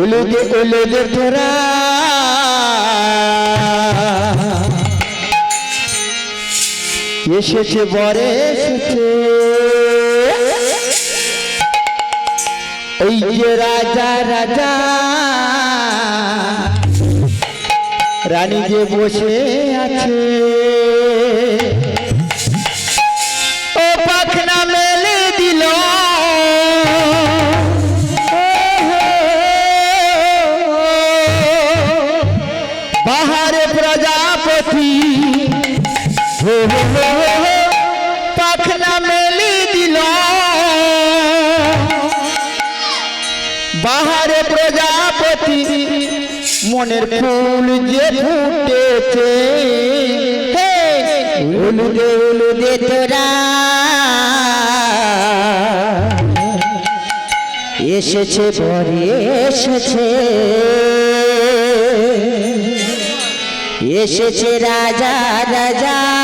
উলুদে উলুদে তোরা এসেছে বরে এসেছে। ওই যে রাজা রাজা। রানী যে বসে আছে। পাখনা মেলে দিল। বাহারে প্রজাপতি, মনের ফুল যে ফুটেছে। উলুদে উলুদে তোরা। এসেছে, বরে এসেছে। এসেছে রাজা রাজা।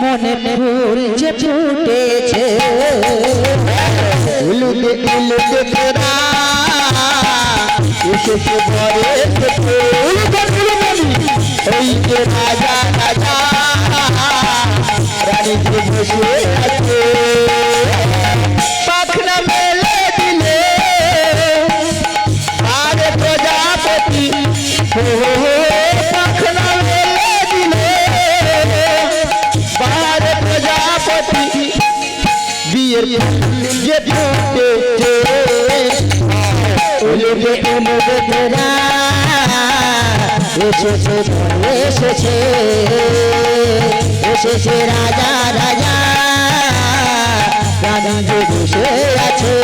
মনে ফুল যে ফুটেছে। তোরা এসেছে ঘরে ফুল ওই যে রাজা ঘরে এসেছে এসেছে রাজা রাজা রাজা যে বসে আছে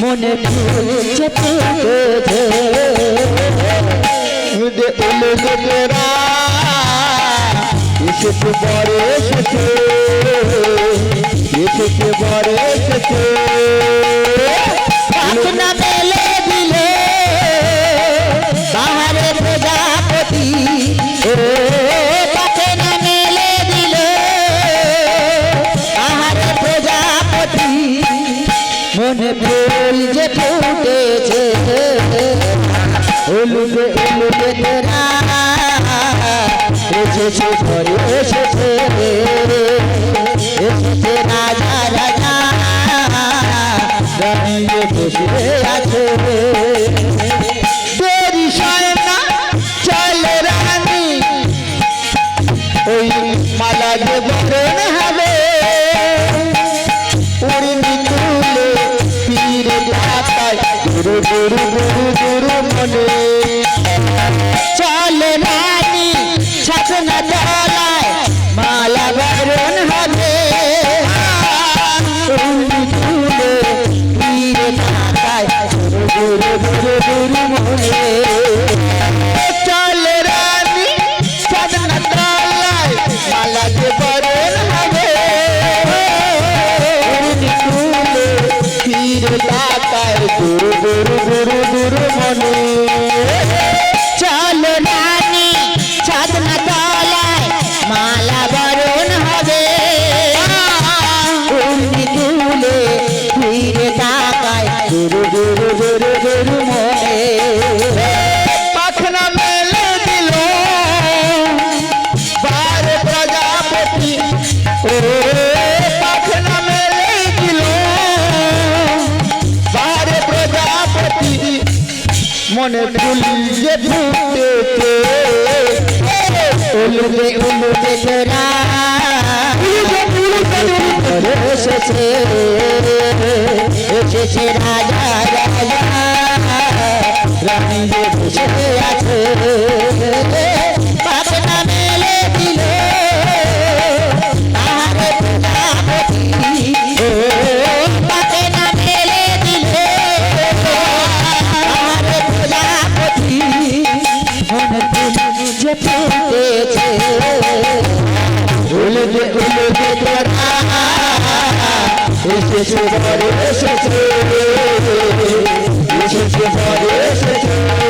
মনে ফুটেছে উদে উলুদে তোরা এসেছে বরে এসেছে। এসেছে বরে এসেছে। মনে ফুল যে ফুটেছে উলুবে উলুবে তোরা। এসেছে ঘরে এসেছে। গুরু গুরু গুরু গুরু মনে। চল রানী ছাতনা দলায় মালা বরণ মনে ফুল যে ফুটেছে উলবে উলুদে তোরা এসেছে এসেছে রাজা এসেছে এসেছে এসেছে এসেছে